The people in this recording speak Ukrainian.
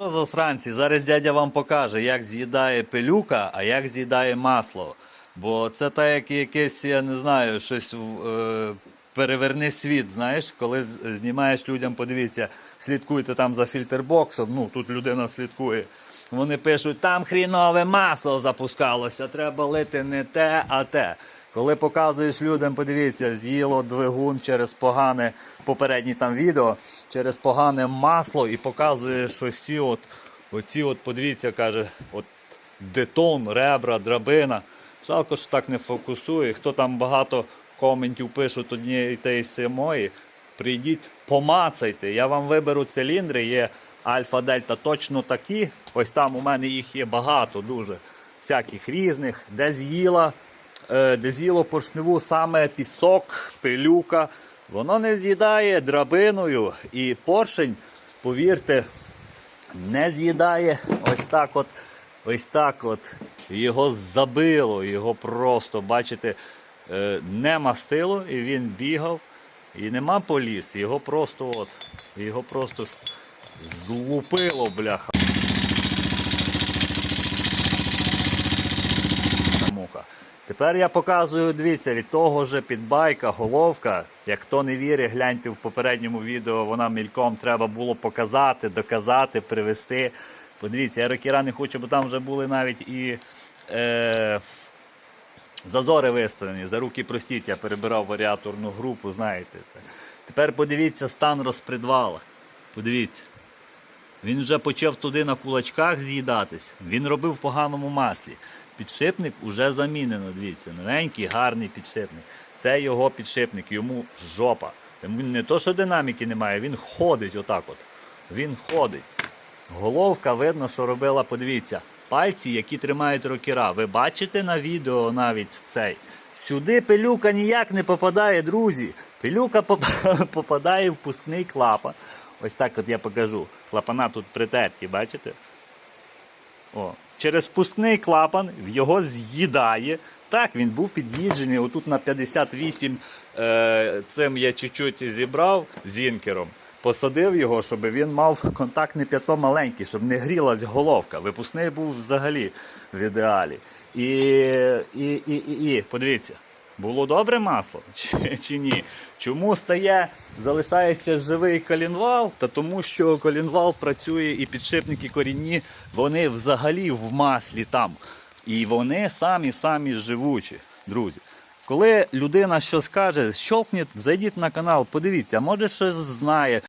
Засранці? Зараз дядя вам покаже, як з'їдає пилюка, а як з'їдає масло. Бо це так, як якесь, я не знаю, щось е, переверни світ, знаєш, коли знімаєш людям, подивіться, слідкуйте там за фільтрбоксом, ну тут людина слідкує. Вони пишуть, там хрінове масло запускалося, треба лити не те, а те. Коли показуєш людям, подивіться, з'їло двигун через погане попереднє там відео, через погане масло і показуєш що от, оці от, подивіться, каже, от детон, ребра, драбина. Жалко, що так не фокусує. Хто там багато коментів пишуть однієї тієї самої, прийдіть, помацайте. Я вам виберу циліндри, є альфа, дельта точно такі. Ось там у мене їх є багато, дуже всяких різних, де з'їла, де з'їло поршневу саме пісок, пилюка. Воно не з'їдає драбиною і поршень, повірте, не з'їдає ось так от, ось так от. Його забило, його просто, бачите, е, не мастило, і він бігав, і нема поліс, його просто от, його просто злупило, бляха. Тепер я показую, дивіться, від того же підбайка, головка. Як хто не вірить, гляньте в попередньому відео, вона мільком треба було показати, доказати, привести. Подивіться, я рокіра не хочу, бо там вже були навіть і е, зазори виставлені. За руки простіть, я перебирав варіаторну групу, знаєте це. Тепер подивіться стан розпредвала. Подивіться. Він вже почав туди на кулачках з'їдатись. Він робив в поганому маслі. Підшипник уже замінено. Дивіться, новенький, гарний підшипник. Це його підшипник, йому жопа. Не то, що динаміки немає, він ходить отак от. Він ходить. Головка видно, що робила, подивіться, пальці, які тримають рокера. Ви бачите на відео навіть цей. Сюди пилюка ніяк не попадає, друзі. Пилюка поп- попадає в пускний клапан. Ось так от я покажу. Клапана тут притерті, бачите? О, через спускний клапан його з'їдає. Так, він був під'їджений. Отут на 58 е, цим я чуть-чуть зібрав зінкером. Посадив його, щоб він мав контактне п'ято маленьке, щоб не грілась головка. Випускний був взагалі в ідеалі. І, і, і, і, і подивіться, було добре масло чи, чи ні? Чому стає, залишається живий колінвал? Та тому, що колінвал працює і підшипники корінні, вони взагалі в маслі там. І вони самі самі живучі, друзі. Коли людина щось каже, щолкніть, зайдіть на канал, подивіться, може щось знає.